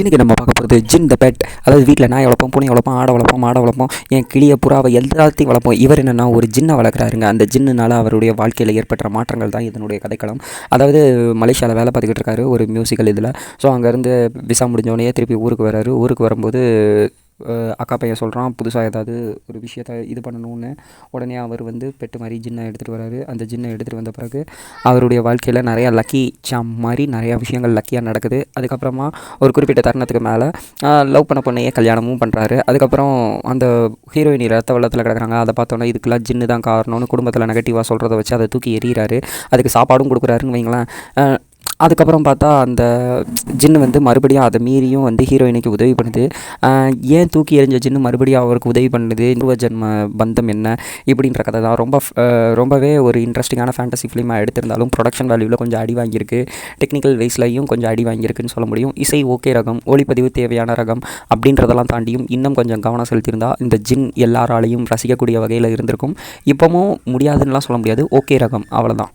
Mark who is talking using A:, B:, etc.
A: இன்றைக்கி நம்ம பார்க்க போகிறது ஜின் த பெட். அதாவது வீட்டில் நாய் வளர்ப்போம் பூனை வளர்ப்போம் ஆடை வளர்ப்போம் மாடை வளர்ப்போம் என் கிளியை புறாவை எல்லாத்தையும் வளர்ப்போம். இவர் என்னென்னா ஒரு ஜின்னை வளர்க்குறாருங்க. அந்த ஜின்னுனால அவருடைய வாழ்க்கையில் ஏற்பட்ட மாற்றங்கள் தான் இதனுடைய கதைக்களம். அதாவது மலேசியாவில் வேலை பார்த்துக்கிட்டு இருக்காரு ஒரு மியூசிக்கல் இதில். ஸோ அங்கேருந்து விசா முடிஞ்சோடனே திருப்பி ஊருக்கு வராரு ஊருக்கு வரும்போது அக்கா பையன் சொல்கிறான் புதுசாக ஏதாவது ஒரு விஷயத்த இது பண்ணணும்னு. உடனே அவர் வந்து பெட்டு மாதிரி ஜின்னை எடுத்துகிட்டு வராரு. அந்த ஜின்னை எடுத்துகிட்டு வந்த பிறகு அவருடைய வாழ்க்கையில் நிறையா லக்கி சாம் மாதிரி நிறையா விஷயங்கள் லக்கியாக நடக்குது. அதுக்கப்புறமா ஒரு குறிப்பிட்ட தருணத்துக்கு மேலே லவ் பண்ண பொண்ணையே கல்யாணமும் பண்ணுறாரு அதுக்கப்புறம் அந்த ஹீரோயினி ரத்த வெள்ளத்தில் கிடக்குறாங்க. அதை பார்த்தோன்னே இதுக்கெல்லாம் ஜின்னு தான் காரணம்னு குடும்பத்தில் நெகட்டிவாக சொல்கிறத வச்சு அதை தூக்கி எறிகிறாரு. அதுக்கு சாப்பாடும் கொடுக்குறாருன்னு வைங்களேன். அதுக்கப்புறம் பார்த்தா அந்த ஜின்னு வந்து மறுபடியும் அதை மீறியும் வந்து ஹீரோயினுக்கு உதவி பண்ணுது. ஏன் தூக்கி எறிஞ்ச ஜின்னு மறுபடியும் அவருக்கு உதவி பண்ணுது? இந்துவ ஜென்ம பந்தம் என்ன? இப்படின்ற கதை தான். ரொம்ப ரொம்பவே ஒரு இன்ட்ரெஸ்டிங்கான ஃபேண்டசி ஃபிலிமாக எடுத்திருந்தாலும் ப்ரொடக்ஷன் வேல்யூவில் கொஞ்சம் அடி வாங்கியிருக்கு. டெக்னிக்கல் வைஸ்லையும் கொஞ்சம் அடி வாங்கியிருக்குன்னு சொல்ல முடியும். இசை ஓகே ரகம் ஒளிப்பதிவு தேவையான ரகம் அப்படின்றதெல்லாம் தாண்டியும் இன்னும் கொஞ்சம் கவனம் செலுத்தியிருந்தா இந்த ஜின் எல்லாராலையும் ரசிக்கக்கூடிய வகையில் இருந்திருக்கும். இப்போவும் முடியாதுன்னுலாம் சொல்ல முடியாது. ஓகே ரகம். அவ்வளோதான்